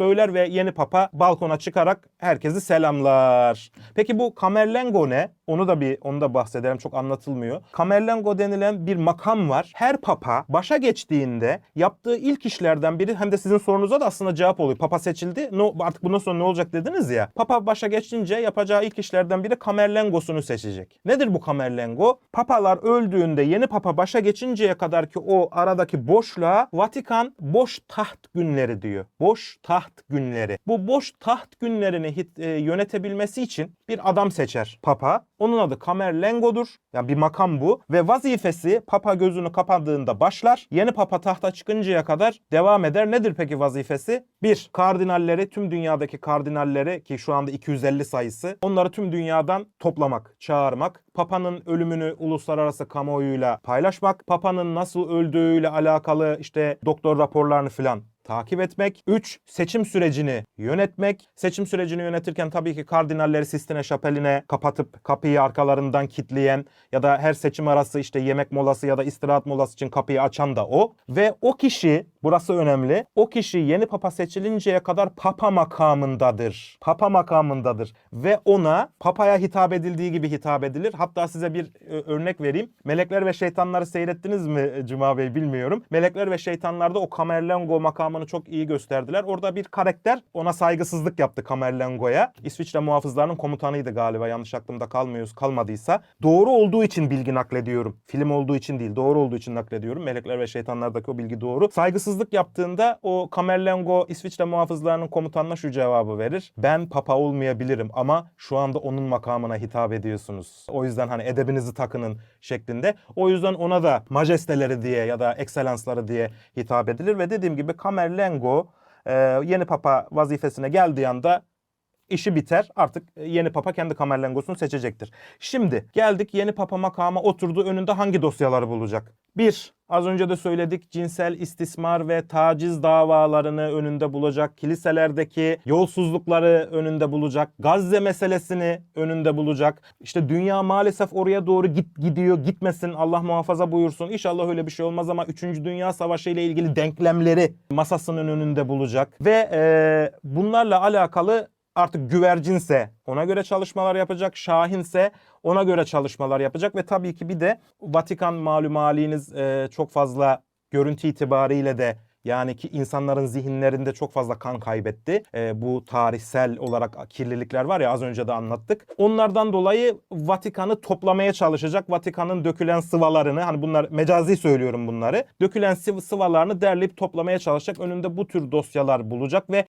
söyler ve yeni papa balkona çıkarak herkesi selamlar. Peki bu Camerlengo ne? Onu da bir onu da bahsedelim çok anlatılmıyor. Camerlengo denilen bir makam var. Her papa başa geçtiğinde yaptığı ilk işlerden biri hem de sizin sorunuza da aslında cevap oluyor. Papa seçildi. No, artık bundan sonra ne olacak dediniz ya. Papa başa geçince yapacağı ilk işlerden biri Camerlengo'sunu seçecek. Nedir bu Camerlengo? Papalar öldüğünde yeni papa başa geçinceye kadar ki o aradaki boşluğa Vatikan boş taht günleri diyor. Boş taht günleri. Bu boş taht günlerini e, yönetebilmesi için bir adam seçer papa. Onun adı Camerlengo'dur. Yani bir makam bu. Ve vazifesi papa gözünü kapadığında başlar. Yeni papa tahta çıkıncaya kadar devam eder. Nedir peki vazifesi? Bir, kardinalleri, tüm dünyadaki kardinalleri ki şu anda 250 sayısı. Onları tüm dünyadan toplamak, çağırmak. Papanın ölümünü uluslararası kamuoyuyla paylaşmak. Papanın nasıl öldüğüyle alakalı işte doktor raporlarını filan takip etmek. 3. Seçim sürecini yönetmek. Seçim sürecini yönetirken tabii ki kardinalleri Sistine Şapeli'ne kapatıp kapıyı arkalarından kitleyen ya da her seçim arası işte yemek molası ya da istirahat molası için kapıyı açan da o. Ve o kişi, burası önemli, o kişi yeni papa seçilinceye kadar papa makamındadır. Papa makamındadır. Ve ona papaya hitap edildiği gibi hitap edilir. Hatta size bir e, örnek vereyim. Melekler ve şeytanları seyrettiniz mi Cuma Bey bilmiyorum. Melekler ve şeytanlarda o Camerlengo makamını çok iyi gösterdiler. Orada bir karakter ona saygısızlık yaptı Camerlengo'ya. İsviçre muhafızlarının komutanıydı galiba yanlış aklımda kalmıyoruz kalmadıysa. Doğru olduğu için bilgi naklediyorum. Film olduğu için değil doğru olduğu için naklediyorum. Melekler ve şeytanlardaki o bilgi doğru. Saygısızlık yaptığında o Camerlengo İsviçre muhafızlarının komutanına şu cevabı verir. Ben papa olmayabilirim ama şu anda onun makamına hitap ediyorsunuz. O yüzden hani edebinizi takının şeklinde. O yüzden ona da majesteleri diye ya da ekselansları diye hitap edilir ve dediğim gibi Camerlengo e, yeni papa vazifesine geldiği anda işi biter. Artık yeni papa kendi kamerlengosunu seçecektir. Şimdi geldik yeni papa makama oturdu. Önünde hangi dosyaları bulacak? Bir, az önce de söyledik cinsel istismar ve taciz davalarını önünde bulacak. Kiliselerdeki yolsuzlukları önünde bulacak. Gazze meselesini önünde bulacak. İşte dünya maalesef oraya doğru git, gidiyor. Gitmesin Allah muhafaza buyursun. İnşallah öyle bir şey olmaz ama 3. Dünya Savaşı ile ilgili denklemleri masasının önünde bulacak. Ve eee, bunlarla alakalı artık güvercinse ona göre çalışmalar yapacak, şahinse ona göre çalışmalar yapacak ve tabii ki bir de Vatikan malum haliniz e, çok fazla görüntü itibariyle de yani ki insanların zihinlerinde çok fazla kan kaybetti. E, bu tarihsel olarak kirlilikler var ya az önce de anlattık. Onlardan dolayı Vatikan'ı toplamaya çalışacak. Vatikan'ın dökülen sıvalarını hani bunlar mecazi söylüyorum bunları. Dökülen sıv- sıvalarını derleyip toplamaya çalışacak. Önünde bu tür dosyalar bulacak ve